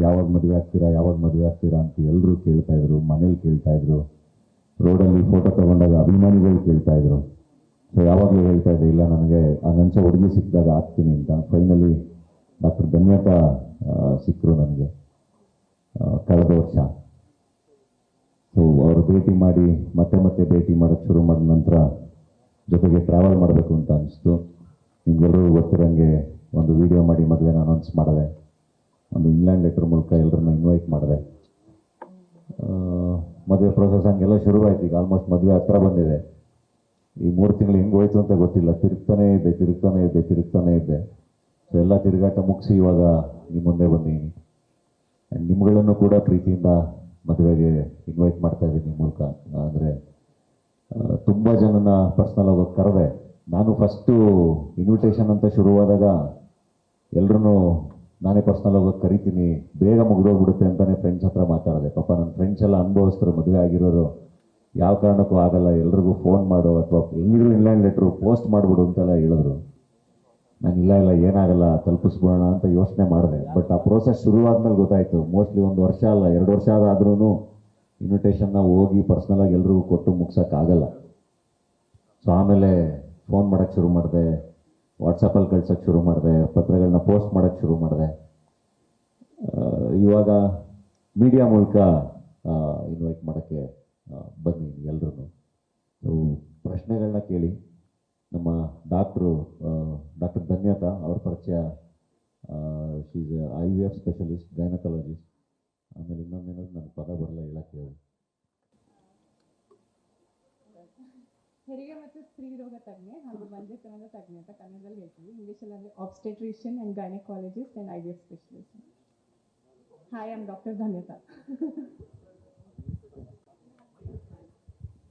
ಯಾವಾಗ ಮದುವೆ ಆಗ್ತೀರಾ ಯಾವಾಗ ಮದುವೆ ಆಗ್ತೀರಾ ಅಂತ ಎಲ್ಲರೂ ಕೇಳ್ತಾ ಇದ್ರು ಮನೇಲಿ ಕೇಳ್ತಾ ಇದ್ರು. ರೋಡಲ್ಲಿ ಫೋಟೋ ತಗೊಂಡಾಗ ಅಭಿಮಾನಿಗಳು ಕೇಳ್ತಾ ಇದ್ರು. ಸೊ ಯಾವಾಗಲೂ ಹೇಳ್ತಾ ಇದ್ದೆ ಇಲ್ಲ ನನಗೆ ಹಂಗಂಚ ಹುಡುಗಿ ಸಿಕ್ಕಿದಾಗ ಆಗ್ತೀನಿ ಅಂತ. ಫೈನಲಿ ಡಾಕ್ಟರ್ ಧನ್ಯತಾ ಸಿಕ್ಕರು ನನಗೆ. ಆ, ಕಳೆದ ವರ್ಷ. ಸೊ ಅವರು ಭೇಟಿ ಮಾಡಿ ಮತ್ತೆ ಮತ್ತೆ ಭೇಟಿ ಮಾಡೋಕ್ಕೆ ಶುರು ಮಾಡಿದ ನಂತರ ಜೊತೆಗೆ ಟ್ರಾವೆಲ್ ಮಾಡಬೇಕು ಅಂತ ಅನಿಸ್ತು. ನಿಮ್ಗೆಲ್ಲರೂ ಗೊತ್ತಿರೋಂಗೆ ಒಂದು ವಿಡಿಯೋ ಮಾಡಿ ಮದುವೆನ ಅನೌನ್ಸ್ ಮಾಡಿದೆ. ಒಂದು ಇಂಗ್ಲೆಂಡ್ ಲೆಟರ್ ಮೂಲಕ ಎಲ್ಲರನ್ನ ಇನ್ವೈಟ್ ಮಾಡಿದೆ. ಮದುವೆ ಪ್ರೊಸೆಸ್ ಹಂಗೆಲ್ಲ ಶುರುವಾಯಿತು. ಈಗ ಆಲ್ಮೋಸ್ಟ್ ಮದುವೆ ಹತ್ರ ಬಂದಿದೆ. ಈ ಮೂರು ತಿಂಗಳು ಹಿಂಗೆ ಹೋಯ್ತು ಅಂತ ಗೊತ್ತಿಲ್ಲ. ತಿರುಗ್ತಾನೇ ಇದ್ದೆ ತಿರುಗ್ತಾನೇ ಇದ್ದೆ ತಿರುಗ್ತಾನೇ ಇದ್ದೆ. ಸೊ ಎಲ್ಲ ತಿರುಗಾಟ ಮುಗಿಸಿ ಇವಾಗ ನಿಮ್ಮ ಮುಂದೆ ಬಂದಿದ್ದೀನಿ ಆ್ಯಂಡ್ ನಿಮ್ಗಳನ್ನು ಕೂಡ ಪ್ರೀತಿಯಿಂದ ಮದುವೆಗೆ ಇನ್ವೈಟ್ ಮಾಡ್ತಾ ಇದ್ದೀನಿ ಮೂಲಕ. ಅಂದರೆ ತುಂಬ ಜನನ ಪರ್ಸ್ನಲ್ ಆಗಿ ಕರೆದೆ. ನಾನು ಫಸ್ಟು ಇನ್ವಿಟೇಷನ್ ಅಂತ ಶುರುವಾದಾಗ ಎಲ್ಲರೂ ನಾನೇ ಪರ್ಸ್ನಲ್ ಆಗಿ ಕರಿತೀನಿ. ಬೇಗ ಮುಗಿದೋಗ್ಬಿಡುತ್ತೆ ಅಂತಲೇ ಫ್ರೆಂಡ್ಸ್ ಹತ್ರ ಮಾತಾಡಿದೆ. ಪಾಪ ನನ್ನ ಫ್ರೆಂಡ್ಸ್ ಎಲ್ಲ ಅನುಭವಿಸ್ತಾರೆ. ಮದುವೆ ಆಗಿರೋರು ಯಾವ ಕಾರಣಕ್ಕೂ ಆಗಲ್ಲ. ಎಲ್ರಿಗೂ ಫೋನ್ ಮಾಡು ಅಥವಾ ಹೆಂಗಿದ್ರು ಇನ್ಲ್ಯಾಂಡ್ ಲೆಟ್ರು ಪೋಸ್ಟ್ ಮಾಡಿಬಿಡು ಅಂತೆಲ್ಲ ಹೇಳಿದ್ರು. ನಾನು ಇಲ್ಲ ಇಲ್ಲ, ಏನಾಗಲ್ಲ ತಲುಪಿಸ್ಬೋಣ ಅಂತ ಯೋಚನೆ ಮಾಡಿದೆ. ಬಟ್ ಆ ಪ್ರೋಸೆಸ್ ಶುರುವಾದ್ಮೇಲೆ ಗೊತ್ತಾಯಿತು. ಮೋಸ್ಟ್ಲಿ ಒಂದು ವರ್ಷ ಅಲ್ಲ, ಎರಡು ವರ್ಷ ಆದ್ರೂ ಇನ್ವಿಟೇಷನ್ನ ಹೋಗಿ ಪರ್ಸ್ನಲಾಗಿ ಎಲ್ರಿಗೂ ಕೊಟ್ಟು ಮುಗ್ಸೋಕ್ಕಾಗಲ್ಲ. ಸೊ ಆಮೇಲೆ ಫೋನ್ ಮಾಡೋಕ್ಕೆ ಶುರು ಮಾಡಿದೆ. ವಾಟ್ಸಪ್ಪಲ್ಲಿ ಕಳ್ಸೋಕ್ಕೆ ಶುರು ಮಾಡಿದೆ ಪತ್ರಗಳನ್ನ ಪೋಸ್ಟ್ ಮಾಡೋಕ್ಕೆ ಶುರು ಮಾಡಿದೆ. ಇವಾಗ ಮೀಡಿಯಾ ಮೂಲಕ ಇನ್ವೈಟ್ ಮಾಡೋಕ್ಕೆ ಬನ್ನಿ ಎಲ್ಲರೂ ಸೊ ಪ್ರಶ್ನೆಗಳನ್ನ ಕೇಳಿ. ನಮ್ಮ ಡಾಕ್ಟ್ರು ಡಾಕ್ಟರ್ ಧನ್ಯತಾ, ಅವ್ರ ಪರಿಚಯ she's I V F specialist gynaecologist ಆಮೇಲೆ ಇನ್ನೊಂದೇನಾದ್ರು ನನ್ನ ಪದ ಬರಲ್ಲ ಹೇಳಕ್ಕೆ ಹೇಳಿ. ಹೆರಿಗೆ ಮತ್ತು ಸ್ತ್ರೀ ರೋಗ ತಜ್ಞೆ ಹಾಗೂ ಬಂಜೆತನದ ತಜ್ಞೆ ಅಂತ ಕನ್ನಡದಲ್ಲಿ ಹೇಳ್ತೀವಿ. ಇಂಗ್ಲೀಷಲ್ಲಿ ಅಂದರೆ obstetrician and gynaecologist and I V F specialist hi am doctor Dhanyata